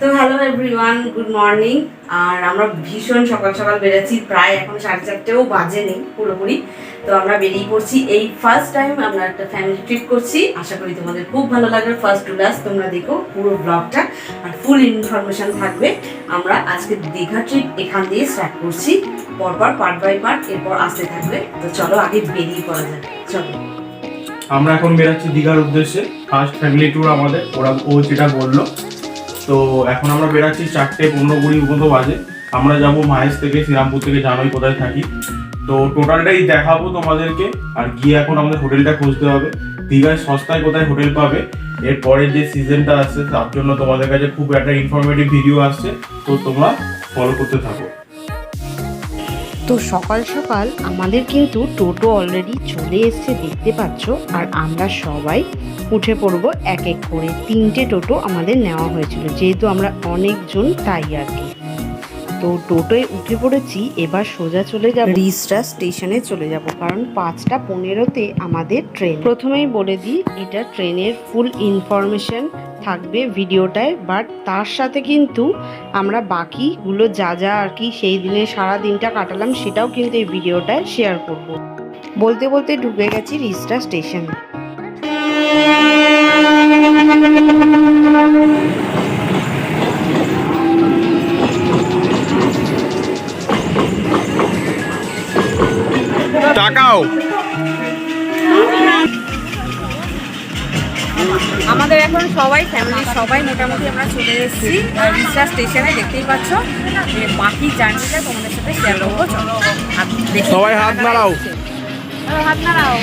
তো hello everyone good morning আর আমরা ভীষণ সকাল সকাল বেরোচ্ছি প্রায় এখন সাড়ে চারটেও বাজে নেই পুরোপুরি। তো আমরা বেরিয়ে পড়ছি এই ফার্স্ট টাইম আমরা একটা ফ্যামিলি ট্রিপ করছি। আশা করি তোমাদের খুব ভালো লাগবে ফার্স্ট টু লাস্ট তোমরা দেখো পুরো ব্লগটা আর ফুল ইনফরমেশন থাকবে। আমরা আজকে দীঘা ট্রিপ এখান দিয়ে স্টার্ট করছি, পরপর পার্ট বাই পার্ট এরপর আসতে থাকবে। তো চলো আগে বেরিয়ে পড়া যাক, চলো। আমরা এখন বেরাচ্ছি দীঘার উদ্দেশ্যে ফার্স্ট ফ্যামিলি ট্যুর আমাদের, ওরা ও যেটা বলল তো এখন আমরা বেরাচ্ছি চারটে পনেরো কুড়ি মতো বাজে। আমরা যাব মাহেশ থেকে, শ্রীরামপুর থেকে, জানোই কোথায় থাকি। তো টোটালটাই দেখাবো তোমাদেরকে। আর গিয়ে এখন আমাদের হোটেলটা খুঁজতে হবে। দীঘায় সস্তায় কোথায় হোটেল পাবে? এরপরে যে সিজনটা আসছে তার জন্য তোমাদের কাছে খুব একটা ইনফরমেটিভ ভিডিও আসছে। তো তোমরা ফলো করতে থাকো। তো সকাল সকাল আমাদের কিন্তু টোটো অলরেডি চলে এসছে, দেখতে পাচ্ছ। আর আমরা সবাই উঠে পড়ব এক এক করে। তিনটে টোটো আমাদের নেওয়া হয়েছিল, যেহেতু আমরা অনেকজন তাই আর কি। তো টোটোয় উঠে পড়েছি এবার সোজা চলে যাব। রিসরা স্টেশনে চলে যাব কারণ পাঁচটা পনেরোতে আমাদের ট্রেন। প্রথমেই বলে দিই এটা ট্রেনের ফুল ইনফরমেশন থাকবে ভিডিওটায় বাট তার সাথে কিন্তু আমরা বাকিগুলো যা যা আর কি সেই দিনে সারা দিনটা কাটালাম সেটাও কিন্তু এই ভিডিওটায় শেয়ার করব। বলতে বলতে ঢুকে গেছি রিস্টা স্টেশন। টাকাও আমাদের এখন সবাই ফ্যামিলির সবাই মোটামুটি আমরা চলে এসেছি। রিসা স্টেশনে দেখতেই পাচ্ছ যে বাকি জার্নিটা তোমাদের সাথে শেয়ার করব। চলো সবাই হাত নাড়াও। হাত নাড়াও।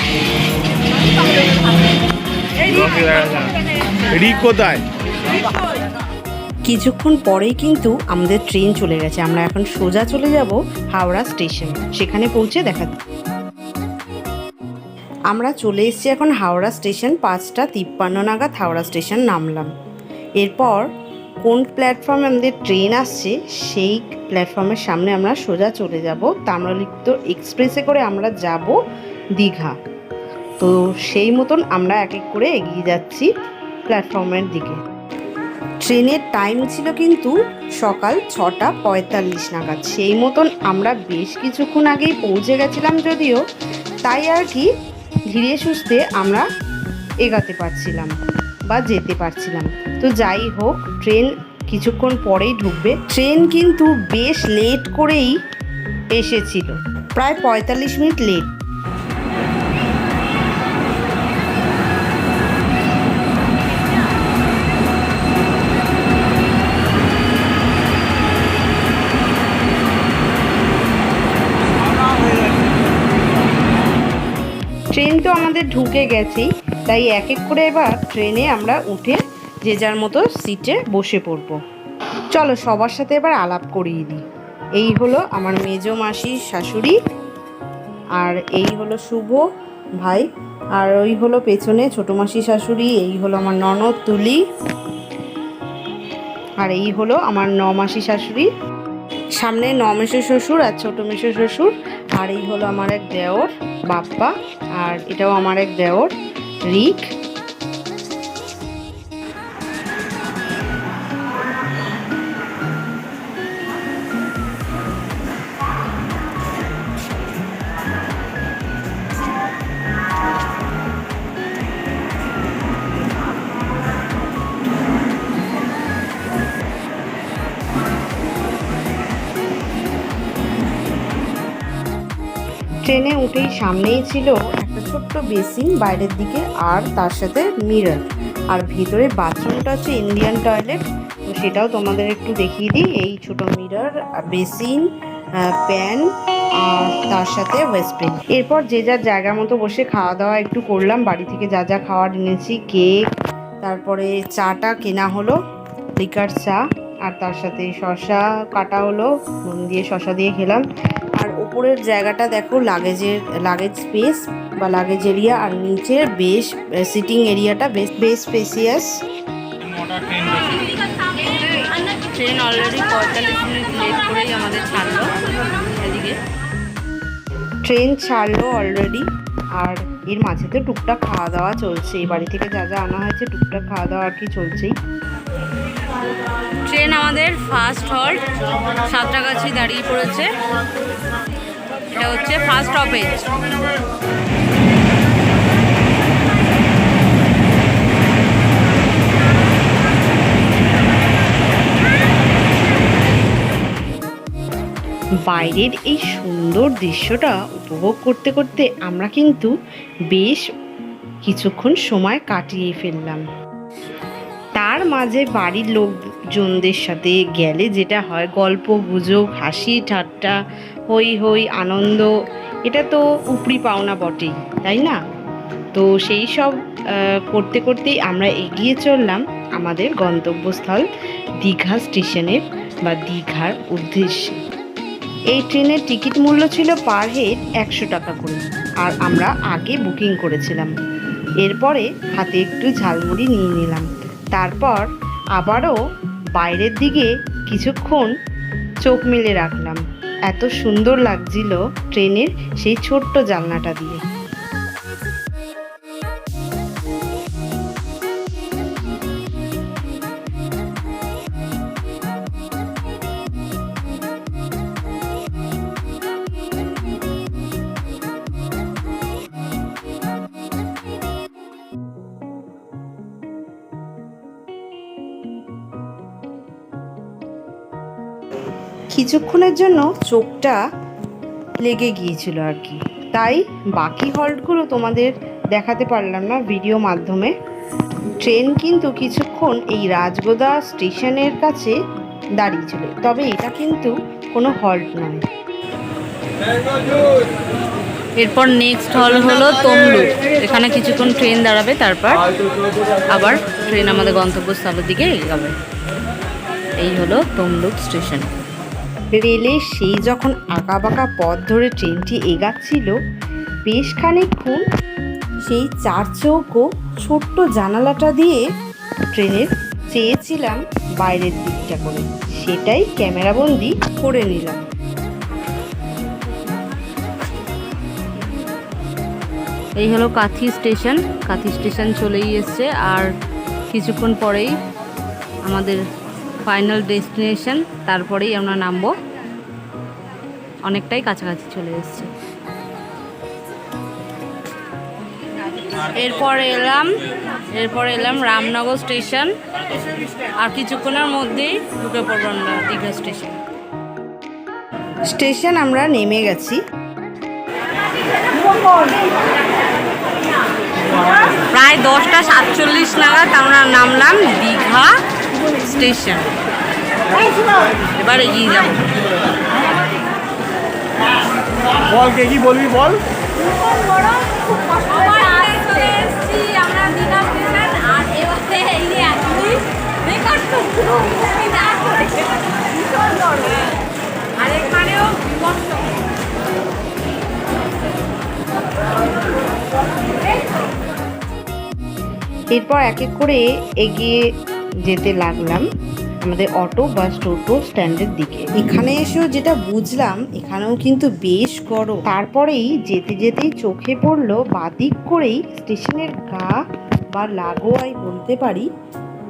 কোথায়? কিছুক্ষণ পরেই কিন্তু আমাদের ট্রেন চলে গেছে। আমরা এখন সোজা চলে যাব হাওড়া স্টেশন সেখানে পৌঁছে দেখা আমরা চলে এসেছি এখন হাওড়া স্টেশন পাঁচটা তিপ্পান্ন নাগাদ হাওড়া স্টেশন নামলাম। এরপর কোন প্ল্যাটফর্মে আমাদের ট্রেন আসছে, সেই প্ল্যাটফর্মের সামনে আমরা সোজা চলে যাব। তাম্রলিপ্ত এক্সপ্রেসে করে আমরা যাব দীঘা। তো সেই মতন আমরা এক এক করে এগিয়ে যাচ্ছি প্ল্যাটফর্মের দিকে। ট্রেনের টাইম ছিল কিন্তু সকাল ছটা পঁয়তাল্লিশ নাগাদ। সেই মতন আমরা বেশ কিছুক্ষণ আগেই পৌঁছে গেছিলাম যদিও, তাই আর কি ধীরে সুস্থে আমরা এগাতে পারছিলাম বা যেতে পারছিলাম। তো যাই হোক, ট্রেন কিছুক্ষণ পরেই ঢুকবে। ট্রেন কিন্তু বেশ লেট করেই এসেছিল। প্রায় পঁয়তাল্লিশ মিনিট লেট আমাদের ঢুকে গেছেই তাই এক এক করে এবার ট্রেনে আমরা উঠে যে যার মতো সিটে বসে পড়ব। চলো সবার সাথে এবার আলাপ করিয়ে দিই। এই হলো আমার মেজো মাসির শাশুড়ি, আর এই হলো শুভ ভাই, আর ওই হলো পেছনে ছোটো মাসি, শাশুড়ি, এই হলো আমার ননদ তুলি, আর এই হলো আমার ন মাসি শাশুড়ি। সামনে ন শ্বশুর আর ছোটো মেশো শ্বশুর। আর এই হলো আমার এক দেওর বাপ্পা আর এটাও আমার এক দেওর রিক। ট্রেনে উঠেই সামনেই ছিল একটা ছোট্ট বেসিন, বাইরের দিকে আর তার সাথে মিরর। আর ভিতরে বাথরুমটা হচ্ছে ইন্ডিয়ান টয়লেট তো সেটাও তোমাদের একটু দেখিয়ে দিই। এই ছোট মিরর বেসিন প্যান, আর তার সাথে ওয়েস্টবেন এরপর যে যার জায়গা মতো বসে খাওয়া দাওয়া একটু করলাম। বাড়ি থেকে যা যা খাওয়ার এনেছি, কেক, তারপরে চাটা কেনা হলো লিকার চা। আর তার সাথে শশা কাটা হলো নুন দিয়ে শশা দিয়ে খেলাম। আর ওপরের জায়গাটা দেখো লাগেজের লাগেজ স্পেস বা লাগেজ এরিয়া আর নিচের বেশ সিটিং এরিয়াটা বেশ বেশ স্পেসিয়াস ট্রেন অলরেডি পঁয়তাল্লিশ মিনিট লেট করেই আমাদের ছাড়লো এদিকে। ট্রেন ছাড়লো অলরেডি আর এর মাঝে তো টুকটাক খাওয়া দাওয়া চলছে। এই বাড়ি থেকে যা যা আনা হয়েছে টুকটাক খাওয়া দাওয়া আর কি চলছেই। ট্রেন আমাদের ফার্স্ট হল্ট সাঁতরাগাছি দাঁড়িয়ে পড়েছে। এটা হচ্ছে ফার্স্ট স্টপেজ বাইরের এই সুন্দর দৃশ্যটা উপভোগ করতে করতে আমরা কিন্তু বেশ কিছুক্ষণ সময় কাটিয়ে ফেললাম। তার মাঝে বাড়ির লোকজনদের সাথে গেলে যেটা হয়, গল্প, গুজব, হাসি, ঠাট্টা হই হই আনন্দ, এটা তো উপরি পাওনা বটেই, তাই না? তো সেই সব করতে করতেই আমরা এগিয়ে চললাম আমাদের গন্তব্যস্থল দীঘা স্টেশনের বা দীঘার উদ্দেশ্যে। এই ট্রেনের টিকিট মূল্য ছিল পার হেড একশো টাকা করে আর আমরা আগে বুকিং করেছিলাম। এরপরে হাতে একটু ঝালমুড়ি নিয়ে নিলাম। তারপর আবারও বাইরের দিকে কিছুক্ষণ চোখ মেলে রাখলাম। এত সুন্দর লাগছিল ট্রেনের সেই ছোট্ট জানলাটা দিয়ে। কিছুক্ষণের জন্য চোখটা লেগে গিয়েছিল আর কি। তাই বাকি হল্টগুলো তোমাদের দেখাতে পারলাম না ভিডিও মাধ্যমে। ট্রেন কিন্তু কিছুক্ষণ এই রাজগোদা স্টেশনের কাছে দাঁড়িয়েছিল। তবে এটা কিন্তু কোনো হল্ট নয়। এরপর নেক্সট হল হলো তমলুক। এখানে কিছুক্ষণ ট্রেন দাঁড়াবে, তারপর আবার ট্রেন আমাদের গন্তব্যস্থলের দিকে এগাবে। এই হলো তমলুক স্টেশন। রেলের সেই যখন আঁকাবাঁকা পথ ধরে ট্রেনটি এগাচ্ছিল, বেশ খানিকক্ষণ সেই চার চৌকো ছোট্ট জানালাটা দিয়ে ট্রেনের চেয়েছিলাম বাইরের দিকটা করে। সেটাই ক্যামেরাবন্দি করে নিলাম। এই হলো কাথি স্টেশন। কাথি স্টেশন চলেই এসছে। আর কিছুক্ষণ পরেই আমাদের ফাইনাল ডেস্টিনেশন তারপরেই আমরা নামবো। অনেকটাই কাছাকাছি চলে এসছে। এরপর এলাম এরপর এলাম রামনগর স্টেশন। আর কিছুক্ষণের মধ্যেই ঢুকে পড়ব আমরা দীঘা স্টেশন। স্টেশন আমরা নেমে গেছি। প্রায় দশটা সাতচল্লিশ নাগাদ আমরা নামলাম দীঘা। স্টেশন এবার এগিয়ে যাব। বল কে কি বলবি বল? এরপর এক এক করে এগিয়ে যেতে লাগলাম আমাদের অটো বাস টোটো স্ট্যান্ডের দিকে। এখানে এসেও যেটা বুঝলাম এখানেও কিন্তু বেশ গরম। তারপরেই যেতে যেতেই চোখে পড়ল বাদিক করেই স্টেশনের গা বা লাগোয়াই বলতে পারি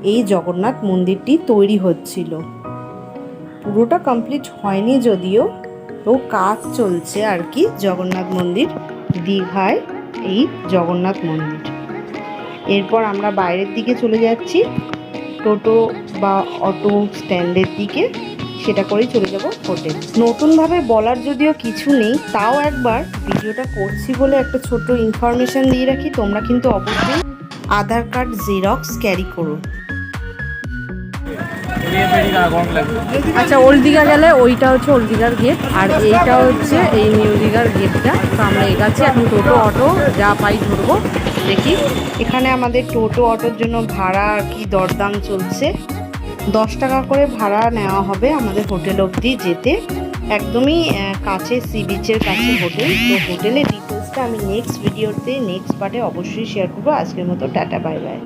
এই জগন্নাথ মন্দিরটি তৈরি হচ্ছিল। পুরোটা কমপ্লিট হয়নি যদিও তো কাজ চলছে আর কি জগন্নাথ মন্দির দীঘায় এই জগন্নাথ মন্দির। এরপর আমরা বাইরের দিকে চলে যাচ্ছি। টোটো বা অটো স্ট্যান্ডের দিকে সেটা করেই চলে যাব হোটেল। নতুনভাবে বলার যদিও কিছু নেই, তাও একবার ভিডিওটা করছি বলে একটা ছোট্ট ইনফরমেশান দিয়ে রাখি, তোমরা কিন্তু অবশ্যই আধার কার্ড জেরক্স ক্যারি করো। আচ্ছা ওল্ড দীঘা গেলে ওইটা হচ্ছে ওল্ড দীঘার গেট আর এইটা হচ্ছে এই নিউ দীঘার গেটটা তো আমরা এগাচ্ছি এখন টোটো, অটো, যা পাই ধরবো, দেখি। এখানে আমাদের টোটো, অটোর জন্য ভাড়া আর কি দরদাম চলছে। দশ টাকা করে ভাড়া নেওয়া হবে আমাদের হোটেল অবধি যেতে। একদমই কাছে সি বিচের কাছে হোটেল। তো হোটেলের ডিটেলসটা আমি নেক্সট ভিডিওতে নেক্সট পার্টে অবশ্যই শেয়ার করব। আজকের মতো টাটা বাই বাই